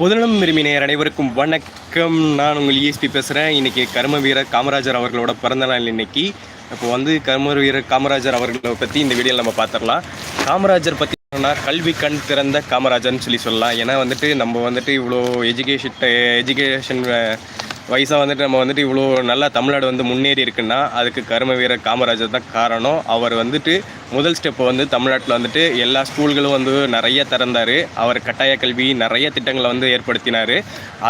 முதலிடம் விரும்பி நேயர் அனைவருக்கும் வணக்கம். நான் உங்கள் இஎஸ்பி பேசுகிறேன் இன்றைக்கி கர்ம வீரர் காமராஜர் அவர்களோட பிறந்தநாள் இன்னைக்கு. இப்போ வந்து கர்ம வீரர் காமராஜர் அவர்களை பற்றி இந்த வீடியோவில் நம்ம பார்த்துடலாம் காமராஜர் பற்றி சொன்னால் கல்வி கண் திறந்த காமராஜர்னு சொல்லி சொல்லலாம். ஏன்னா வந்துட்டு நம்ம வந்துட்டு இவ்வளோ எஜுகேஷன் எஜுகேஷன் வயசாக வந்துட்டு நம்ம வந்துட்டு இவ்வளோ நல்லா தமிழ்நாடு வந்து முன்னேறி இருக்குன்னா அதுக்கு கரும வீரர் காமராஜர் தான் காரணம். அவர் வந்துட்டு முதல் ஸ்டெப்பை வந்து தமிழ்நாட்டில் வந்துட்டு எல்லா ஸ்கூல்களும் வந்து நிறைய திறந்தார். அவர் கட்டாய கல்வி நிறைய திட்டங்களை வந்து ஏற்படுத்தினார்.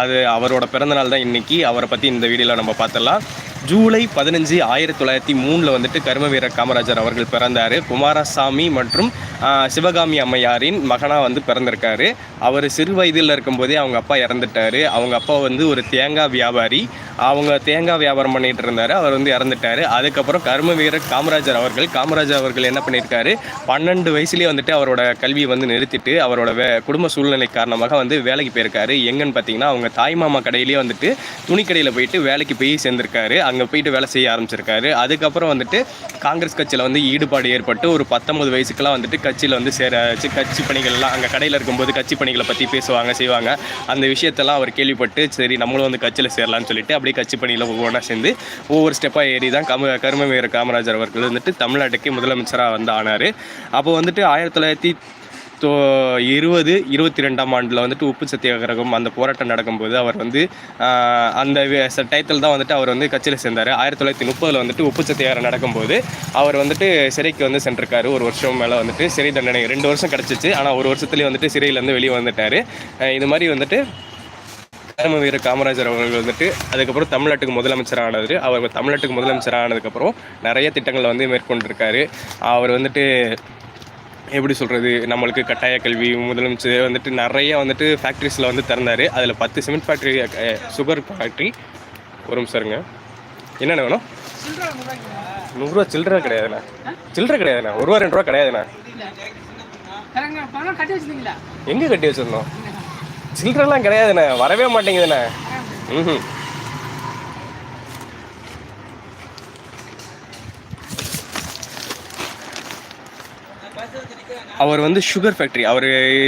அது அவரோட பிறந்தநாள் தான் இன்னைக்கு. அவரை பற்றி இந்த வீடியோவில் நம்ம பார்த்தலாம் ஜூலை பதினஞ்சு ஆயிரத்தி தொள்ளாயிரத்தி மூணில் வந்துட்டு கர்ம வீரர் காமராஜர் அவர்கள் பிறந்தார். குமாரசாமி மற்றும் ஆஹ், சிவகாமி அம்மையாரின் மகனாக வந்து பிறந்திருக்காரு. அவர் சிறு வயதில் இருக்கும்போதே அவங்க அப்பா இறந்துட்டாரு. அவங்க அப்பா வந்து ஒரு தேங்காய் வியாபாரி. அவங்க தேங்காய் வியாபாரம் பண்ணிட்டு இருந்தார். அவர் வந்து இறந்துட்டாரு. அதுக்கப்புறம் கர்ம வீரர் காமராஜர் அவர்கள் காமராஜர் அவர்கள் என்ன பண்ணியிருக்காரு பன்னெண்டு வயசுலேயே வந்துட்டு அவரோட கல்வியை வந்து நிறுத்திட்டு அவரோட வே குடும்ப சூழ்நிலை காரணமாக வந்து வேலைக்கு போயிருக்காரு. எங்கன்னு பார்த்தீங்கன்னா அவங்க தாய்மாமா கடையிலேயே வந்துட்டு துணிக்கடையில் போயிட்டு வேலைக்கு போய் சேர்ந்திருக்காரு. அங்கே போயிட்டு வேலை செய்ய ஆரம்பிச்சிருக்காரு. அதுக்கப்புறம் வந்துட்டு காங்கிரஸ் கட்சியில் வந்து ஈடுபாடு ஏற்பட்டு ஒரு பத்தொம்பது வயசுக்கெல்லாம் வந்துட்டு கட்சியில் வந்து சேர கட்சி பணிகள்லாம் அங்கே கடையில் இருக்கும்போது கட்சி பணிகளை பற்றி பேசுவாங்க செய்வாங்க. அந்த விஷயத்தெல்லாம் அவர் கேள்விப்பட்டு சரி நம்மளும் வந்து கட்சியில் சேரலாம்னு சொல்லிட்டு அப்படி அப்படியே கட்சி பணியில் ஒவ்வொன்றா சேர்ந்து ஒவ்வொரு ஸ்டெப்பாக ஏறி தான் கம கரும வீரர் காமராஜர் அவர்கள் வந்துட்டு தமிழ்நாட்டுக்கு முதலமைச்சராக வந்து ஆனார். அப்போ வந்துட்டு ஆயிரத்தி தொள்ளாயிரத்தி தோ இருபது இருபத்தி ரெண்டாம் ஆண்டில் வந்துட்டு உப்பு சத்தியாகிரகம் அந்த போராட்டம் நடக்கும்போது அவர் வந்து அந்த டைத்தில் தான் வந்துட்டு அவர் வந்து கட்சியில் சேர்ந்தார். ஆயிரத்தி தொள்ளாயிரத்தி முப்பதில் வந்துட்டு உப்பு சத்தியாகிரகம் நடக்கும்போது அவர் வந்துட்டு சிறைக்கு வந்து சென்றிருக்காரு. ஒரு வருஷம் மேலே வந்துட்டு சிறை தண்டனை ரெண்டு வருஷம் கிடச்சிச்சு. ஆனால் ஒரு வருஷத்துலேயே வந்துட்டு சிறையிலேருந்து வெளியே வந்துட்டார். இது மாதிரி வந்துட்டு கர்ம வீரர் காமராஜர் அவர்கள் வந்துட்டு அதுக்கப்புறம் தமிழ்நாட்டுக்கு முதலமைச்சர் ஆனவர் அவர் தமிழ்நாட்டுக்கு முதலமைச்சர் ஆனதுக்கப்புறம் நிறைய திட்டங்களை வந்து மேற்கொண்டிருக்காரு. அவர் வந்துட்டு எப்படி சொல்கிறது நம்மளுக்கு கட்டாய கல்வி முதலமைச்சர் வந்துட்டு நிறைய வந்துட்டு ஃபேக்ட்ரிஸில் வந்து திறந்தார். அதில் பத்து சிமெண்ட் ஃபேக்ட்ரி சுகர் ஃபேக்ட்ரி ஒரு நிமிஷம் இருங்க. என்னென்ன வேணும்? நூறுரூவா சில்லற கிடையாதுண்ணா. சில்லற கிடையாதுண்ணா. ஒரு ரூபா ரெண்டு ரூபா கிடையாதுண்ணா. எங்கே கட்டி வச்சிருந்தோம்? சில்லறலாம் கிடையாதுண்ணே. வரவே மாட்டேங்குதுண்ணே. ம் அவர் வந்து சுகர் ஃபேக்ட்ரி அவர்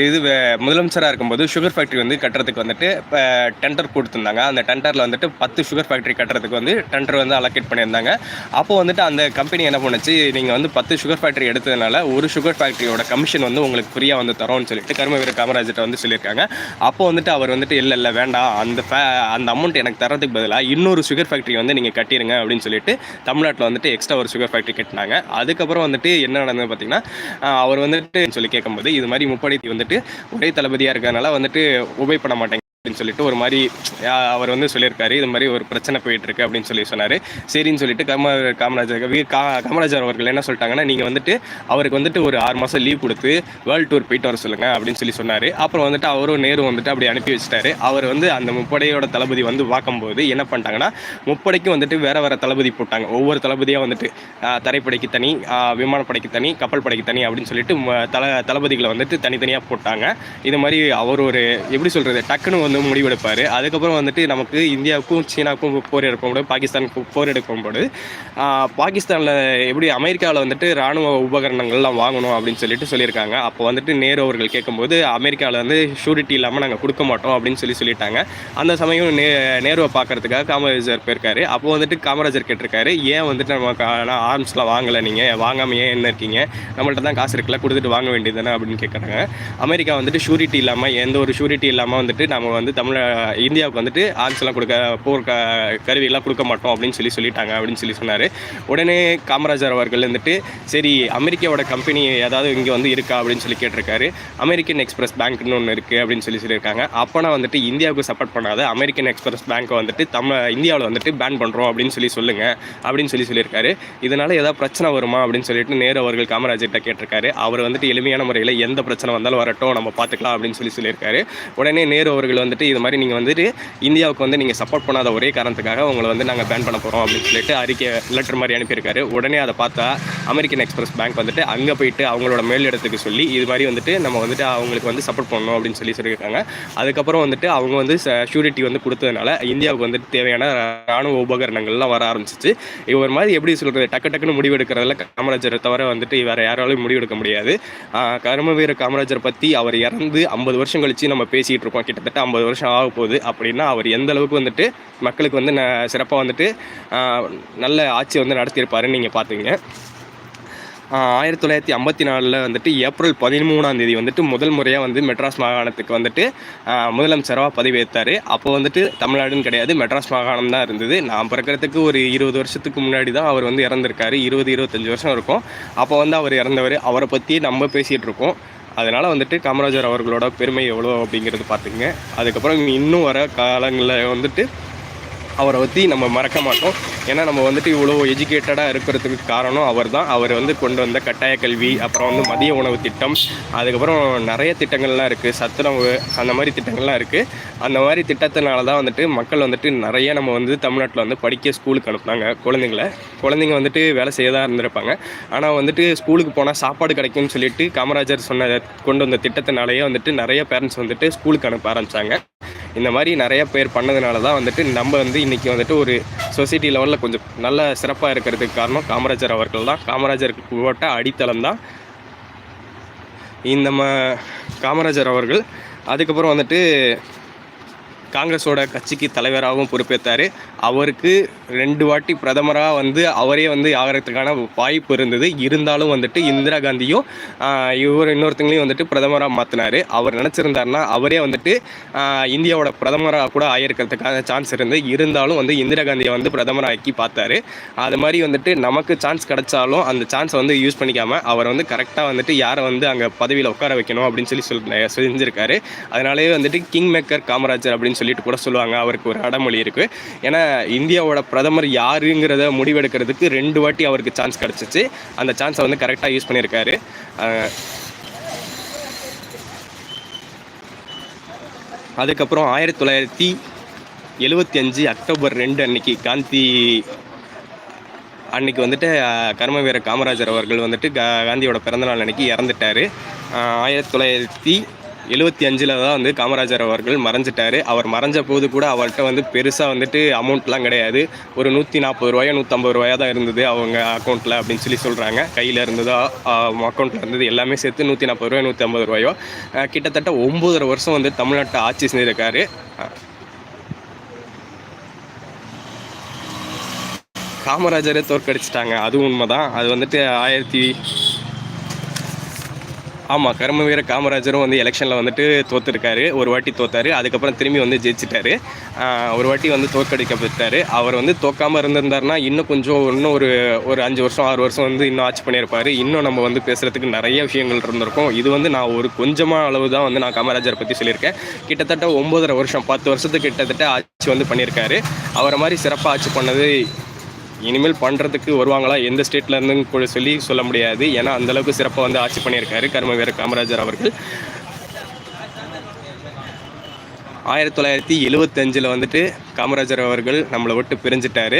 இது வே- முதலமைச்சராக இருக்கும்போது சுகர் ஃபேக்ட்ரி வந்து கட்டுறதுக்கு வந்துட்டு இப்போ டெண்டர் கொடுத்துருந்தாங்க. அந்த டெண்டரில் வந்துட்டு பத்து சுகர் ஃபேக்ட்ரி கட்டுறதுக்கு வந்து டெண்டர் வந்து அலோகேட் பண்ணியிருந்தாங்க. அப்போ வந்துட்டு அந்த கம்பெனி என்ன பண்ணுச்சு? நீங்கள் வந்து பத்து சுகர் ஃபேக்ட்ரி எடுத்ததுனால ஒரு சுகர் ஃபேக்ட்ரியோட கமிஷன் வந்து உங்களுக்கு ஃப்ரீயாக வந்து தரோம்னு சொல்லிட்டு கர்மவீர காமராஜர்கிட்ட வந்து சொல்லியிருக்காங்க. அப்போ வந்துட்டு அவர் வந்துட்டு இல்லை இல்லை வேண்டாம். அந்த ஃபே அந்த அமௌண்ட் எனக்கு தரதுக்கு பதிலாக இன்னொரு சுகர் ஃபேக்ட்ரி வந்து நீங்கள் கட்டிடுங்க அப்படின்னு சொல்லிட்டு தமிழ்நாட்டில் வந்துட்டு எக்ஸ்ட்ரா ஒரு சுகர் ஃபேக்ட்ரி கட்டினாங்க. அதுக்கப்புறம் வந்துட்டு என்ன நடந்தது பார்த்தீங்கன்னா அவர் வந்துட்டு சொல்லி கேட்கும்போது இது மாதிரி முப்படை வந்துட்டு ஒரே தளபதியாக இருக்கிறதுனால வந்துட்டு உபயோக பண்ண மாட்டேங்க அப்படின்னு சொல்லிட்டு ஒரு மாதிரி அவர் வந்து சொல்லியிருக்காரு இது மாதிரி ஒரு பிரச்சனை போயிட்டு இருக்கு அப்படின்னு சொல்லி சொன்னார். சரின்னு சொல்லிட்டு கம காமராஜர் கா காமராஜர் அவர்கள் என்ன சொல்லிட்டாங்கன்னா நீங்கள் வந்துட்டு அவருக்கு வந்துட்டு ஒரு ஆறு மாதம் லீவ் கொடுத்து வேர்ல்டு டூர் போயிட்டு வர சொல்லுங்க அப்படின்னு சொல்லி சொன்னார். அப்புறம் வந்துட்டு அவரும் நேரு வந்துட்டு அப்படி அனுப்பி வச்சிட்டாரு. அவர் வந்து அந்த முப்படையோட தளபதி வந்து பார்க்கும்போது என்ன பண்ணிட்டாங்கன்னா முப்படைக்கும் வந்துட்டு வேற வேற தளபதி போட்டாங்க. ஒவ்வொரு தளபதியாக வந்துட்டு தரைப்படைக்கு தனி விமானப்படைக்கு தனி கப்பல் படைக்கு தனி அப்படின்னு சொல்லிட்டு ம- தல தளபதிகளை வந்துட்டு தனித்தனியாக போட்டாங்க. இது மாதிரி அவர் ஒரு எப்படி சொல்கிறது டக்குன்னு வந்து முடிவெடுப்பார். அதுக்கப்புறம் வந்துட்டு நமக்கு இந்தியாவுக்கும் சீனாவுக்கும் போர் எடுக்கும்போது பாகிஸ்தானுக்கு போர் எடுக்கும்போது பாகிஸ்தானில் எப்படி அமெரிக்காவில் வந்துட்டு ராணுவ உபகரணங்கள்லாம் வாங்கணும் அப்படின்னு சொல்லிட்டு சொல்லியிருக்காங்க. அப்போ வந்துட்டு நேரு அவர்கள் கேட்கும்போது அமெரிக்காவில் வந்து ஷூரிட்டி இல்லாமல் நாங்கள் கொடுக்க மாட்டோம் அப்படின்னு சொல்லி சொல்லிட்டாங்க. அந்த சமயம் நே நேருவை பார்க்கறதுக்காக காமராஜர் போயிருக்காரு. அப்போ வந்துட்டு காமராஜர் கேட்டிருக்காரு ஏன் வந்துட்டு நம்ம ஆர்ம்ஸ்லாம் வாங்கலை நீங்கள் வாங்காமல் ஏன் என்ன இருக்கீங்க? நம்மள்ட்ட தான் காசு இருக்குல்ல கொடுத்துட்டு வாங்க வேண்டியது தானே? அப்படின்னு கேட்குறாங்க. அமெரிக்கா வந்துட்டு ஷூரிட்டி இல்லாமல் எந்த ஒரு ஷூரிட்டி இல்லாமல் வந்துட்டு நம்ம வந்து தமிழ இந்தியாவுக்கு வந்துட்டு ஆர்ம்ஸ்லாம் கொடுக்க போர் க கருவியெல்லாம் கொடுக்க மாட்டோம் அப்படின்னு சொல்லி சொல்லிட்டாங்க அப்படின்னு சொல்லி சொன்னார். உடனே காமராஜர் அவர்கள் வந்துட்டு சரி அமெரிக்காவோட கம்பெனி ஏதாவது இங்கே வந்து இருக்கா அப்படின்னு சொல்லி கேட்டிருக்காரு. அமெரிக்கன் எக்ஸ்பிரஸ் பேங்க்னு ஒன்று இருக்குது அப்படின்னு சொல்லி சொல்லியிருக்காங்க. அப்போனா வந்துட்டு இந்தியாவுக்கு சப்போர்ட் பண்ணாத அமெரிக்கன் எக்ஸ்பிரஸ் பேங்க்கை வந்துட்டு தமிழ் இந்தியாவில் வந்துட்டு பேன் பண்ணுறோம் அப்படின்னு சொல்லி சொல்லுங்கள் அப்படின்னு சொல்லி சொல்லியிருக்காரு. இதனால் ஏதாவது பிரச்சனை வருமா அப்படின்னு சொல்லிட்டு நேரு அவர்கள் காமராஜர்கிட்ட கேட்டிருக்காரு. அவர் வந்துட்டு எளிமையான முறையில் எந்த பிரச்சனை வந்தாலும் வரட்டும் நம்ம பார்த்துக்கலாம் அப்படின்னு சொல்லி சொல்லியிருக்காரு. உடனே நேரு அவர்கள் வந்து வந்துட்டு இது மாதிரி நீங்கள் வந்துட்டு இந்தியாவுக்கு வந்து நீங்கள் சப்போர்ட் பண்ணாத ஒரே காரணத்துக்காக உங்களை வந்து நாங்கள் பேன் பண்ண போகிறோம் அப்படின்னு சொல்லிட்டு அறிக்கை லெட்டர் மாதிரி அனுப்பியிருக்காரு. உடனே அதை பார்த்தா அமெரிக்கன் எக்ஸ்பிரஸ் பேங்க் வந்துட்டு அங்கே போயிட்டு அவங்களோட மேலிடத்துக்கு சொல்லி இது மாதிரி வந்துட்டு நம்ம வந்துட்டு அவங்களுக்கு வந்து சப்போர்ட் பண்ணணும் அப்படின்னு சொல்லி சொல்லியிருக்காங்க. அதுக்கப்புறம் வந்துட்டு அவங்க வந்து ஷூரிட்டி வந்து கொடுத்ததுனால இந்தியாவுக்கு வந்துட்டு தேவையான ராணுவ உபகரணங்கள்லாம் வர ஆரம்பிச்சிச்சு. இவர் மாதிரி எப்படி சொல்கிறது டக்கு டக்குன்னு முடிவெடுக்கிறதுல காமராஜரை தவிர வந்துட்டு வேறு யாராலையும் முடிவெடுக்க முடியாது. கர்மவீர காமராஜர் பற்றி அவர் இறந்து ஐம்பது வருஷம் கழிச்சு நம்ம பேசிகிட்டு இருக்கோம். கிட்டத்தட்ட ஐம்பது ஐம்பது வருஷம் ஆக போகுது அப்படின்னா அவர் எந்த அளவுக்கு வந்துட்டு மக்களுக்கு வந்து ந சிறப்பாக வந்துட்டு நல்ல ஆட்சி வந்து நடத்தியிருப்பாருன்னு நீங்கள் பார்த்துங்க ஆயிரத்தி தொள்ளாயிரத்தி ஐம்பத்தி நாலில் வந்துட்டு ஏப்ரல் பதிமூணாம் தேதி வந்துட்டு முதல் முறையாக வந்து மெட்ராஸ் மாகாணத்துக்கு வந்துட்டு முதலமைச்சராக பதவியேற்றார் அப்போ வந்துட்டு தமிழ்நாடுன்னு கிடையாது மெட்ராஸ் மாகாணம் தான் இருந்தது. நான் பிறக்கிறதுக்கு ஒரு இருபது வருஷத்துக்கு முன்னாடி தான் அவர் வந்து இறந்துருக்காரு. இருபது இருபத்தஞ்சி வருஷம் இருக்கும். அப்போ வந்து அவர் இறந்தவர். அவரை பற்றி நம்ம பேசிகிட்டு இருக்கோம். அதனால் வந்துட்டு காமராஜர் அவர்களோட பெருமை எவ்வளோ அப்படிங்கிறது பார்த்துக்கங்க. அதுக்கப்புறம் இன்னும் வர காலங்களில் வந்துட்டு அவரை பற்றி நம்ம மறக்க மாட்டோம். ஏன்னா நம்ம வந்துட்டு இவ்வளோ எஜுகேட்டடாக இருக்கிறதுக்கு காரணம் அவர் தான் அவர் வந்து கொண்டு வந்த கட்டாய கல்வி அப்புறம் வந்து மதிய உணவு திட்டம் அதுக்கப்புறம் நிறைய திட்டங்கள்லாம் இருக்குது சத்துணவு அந்த மாதிரி திட்டங்கள்லாம் இருக்குது அந்த மாதிரி திட்டத்தினால தான் வந்துட்டு மக்கள் வந்துட்டு நிறைய நம்ம வந்து தமிழ்நாட்டில் வந்து படிக்க ஸ்கூலுக்கு அனுப்புனாங்க குழந்தைங்கள. குழந்தைங்க வந்துட்டு வேலை செய்ய தான் இருந்திருப்பாங்க. ஆனால் வந்துட்டு ஸ்கூலுக்கு போனால் சாப்பாடு கிடைக்கும்னு சொல்லிட்டு காமராஜர் சொன்ன கொண்டு வந்த திட்டத்தினாலேயே வந்துட்டு நிறைய பேரண்ட்ஸ் வந்துட்டு ஸ்கூலுக்கு அனுப்ப ஆரம்பித்தாங்க இந்த மாதிரி நிறைய பேர் பண்ணதுனால தான் வந்துட்டு நம்ம வந்து இன்றைக்கி வந்துட்டு ஒரு சொசைட்டி லெவலில் கொஞ்சம் நல்ல சிறப்பாக இருக்கிறதுக்கு காரணம் காமராஜர் அவர்கள் தான். காமராஜருக்கு போட்ட அடித்தளம் தான். இந்த ம காமராஜர் அவர்கள். அதுக்கப்புறம் வந்துட்டு காங்கிரஸோட கட்சிக்கு தலைவராகவும் பொறுப்பேற்றார் அவருக்கு ரெண்டு வாட்டி பிரதமராக வந்து அவரே வந்து ஆகிறதுக்கான வாய்ப்பு இருந்தது. இருந்தாலும் வந்துட்டு இந்திரா காந்தியும் இவர் இன்னொருத்தங்களையும் வந்துட்டு பிரதமராக மாற்றினார் அவர் நினச்சிருந்தாருன்னா அவரே வந்துட்டு இந்தியாவோட பிரதமராக கூட ஆயிருக்கிறதுக்கான சான்ஸ் இருந்து இருந்தாலும் வந்து இந்திரா காந்தியை வந்து பிரதமராக்கி பார்த்தாரு. அது மாதிரி வந்துட்டு நமக்கு சான்ஸ் கிடைச்சாலும் அந்த சான்ஸை வந்து யூஸ் பண்ணிக்காமல் அவர் வந்து கரெக்டாக வந்துட்டு யாரை வந்து அங்கே பதவியில் உட்கார வைக்கணும் அப்படின்னு சொல்லி சொல் செஞ்சுருக்காரு. அதனாலேயே வந்துட்டு கிங் மேக்கர் காமராஜர் அப்படின்னு சொல்லிட்டு கூட சொல்லுவாங்க. அவருக்கு ஒரு அடமொழி இருக்குது ஏன்னா இந்தியாவோட பிரதமர் யாருங்கிறத முடிவெடுக்கிறதுக்கு ரெண்டு வாட்டி அவருக்கு சான்ஸ் கிடச்சிச்சு. அந்த சான்ஸை வந்து கரெக்டாக யூஸ் பண்ணியிருக்காரு. அதுக்கப்புறம் ஆயிரத்தி தொள்ளாயிரத்தி எழுபத்தி அஞ்சு அக்டோபர் ரெண்டு அன்னைக்கு காந்தி அன்னைக்கு வந்துட்டு கர்ம வீரர் காமராஜர் அவர்கள் வந்துட்டு கா காந்தியோட பிறந்தநாள் அன்னைக்கு இறந்துட்டார். ஆயிரத்தி தொள்ளாயிரத்தி எழுபத்தி அஞ்சில் தான் வந்து காமராஜர் அவர்கள் மறைஞ்சிட்டாரு. அவர் மறைஞ்ச போது கூட அவர்கிட்ட வந்து பெருசாக வந்துட்டு அமௌண்ட்லாம் கிடையாது. ஒரு நூற்றி நாற்பது ரூபாயோ நூற்றம்பது ரூபாயா தான் இருந்தது அவங்க அக்கௌண்ட்டில் அப்படின்னு சொல்லி சொல்கிறாங்க கையில் இருந்ததோ அக்கௌண்ட்டில் இருந்தது எல்லாமே சேர்த்து நூற்றி நாற்பது ரூபாய் நூற்றி ஐம்பது ரூபாயோ கிட்டத்தட்ட ஒம்பதரை வருஷம் வந்து தமிழ்நாட்டை ஆட்சி செஞ்சிருக்காரு. காமராஜரை தோற்கடிச்சிட்டாங்க. அது உண்மைதான். அது வந்துட்டு ஆயிரத்தி ஆமாம் கர்ம வீர காமராஜரும் வந்து எலெக்ஷனில் வந்துட்டு தோத்துருக்காரு. ஒரு வாட்டி தோத்தார் அதுக்கப்புறம் திரும்பி வந்து ஜெயிச்சிட்டாரு. ஒரு வாட்டி வந்து தோற்கடிக்கப்பட்டார் அவர் வந்து தோக்காமல் இருந்திருந்தாருன்னா இன்னும் கொஞ்சம் இன்னும் ஒரு ஒரு அஞ்சு வருஷம் ஆறு வருஷம் வந்து இன்னும் ஆட்சி பண்ணியிருப்பாரு. இன்னும் நம்ம வந்து பேசுகிறதுக்கு நிறைய விஷயங்கள் இருந்திருக்கும். இது வந்து நான் ஒரு கொஞ்சமாக அளவு தான் வந்து நான் காமராஜரை பற்றி சொல்லியிருக்கேன். கிட்டத்தட்ட ஒம்பதரை வருஷம் பத்து வருஷத்துக்கு கிட்டத்தட்ட ஆட்சி வந்து பண்ணியிருக்காரு. அவரை மாதிரி சிறப்பாக ஆட்சி பண்ணது இனிமேல் பண்ணுறதுக்கு வருவாங்களா? எந்த ஸ்டேட்லேருந்து கூட சொல்லி சொல்ல முடியாது. ஏன்னா அந்தளவுக்கு சிறப்பாக வந்து ஆட்சி பண்ணியிருக்காரு கர்ம வீர காமராஜர் அவர்கள். ஆயிரத்தி தொள்ளாயிரத்தி எழுவத்தஞ்சில் வந்துட்டு காமராஜர் அவர்கள் நம்மளை விட்டு பிரிஞ்சிட்டாரு.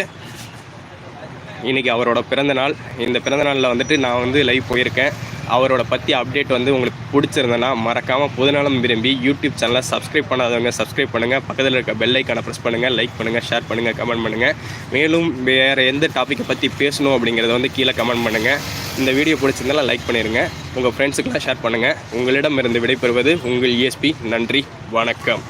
இன்றைக்கி அவரோட பிறந்த நாள். இந்த பிறந்த நாளில் வந்துட்டு நான் வந்து லைவ் போயிருக்கேன். அவரோட பற்றி அப்டேட் வந்து உங்களுக்கு பிடிச்சிருந்தேன்னா மறக்காமல் பொதுநலம் விரும்பி யூடியூப் சேனலை சப்ஸ்கிரைப் பண்ணாதவங்க சப்ஸ்கிரைப் பண்ணுங்கள் பக்கத்தில் இருக்க பெல் ஐக்கானை ப்ரெஸ் பண்ணுங்கள் லைக் பண்ணுங்கள் ஷேர் பண்ணுங்கள் கமெண்ட் பண்ணுங்கள் மேலும் வேறு எந்த டாப்பிக்கை பற்றி பேசணும் அப்படிங்கிறத வந்து கீழே கமெண்ட் பண்ணுங்கள் இந்த வீடியோ பிடிச்சிருந்தாலும் லைக் பண்ணிடுங்க உங்கள் ஃப்ரெண்ட்ஸுக்கெல்லாம் ஷேர் பண்ணுங்கள் உங்களிடம் இருந்து விடைபெறுவது உங்கள் இஎஸ்பி நன்றி வணக்கம்.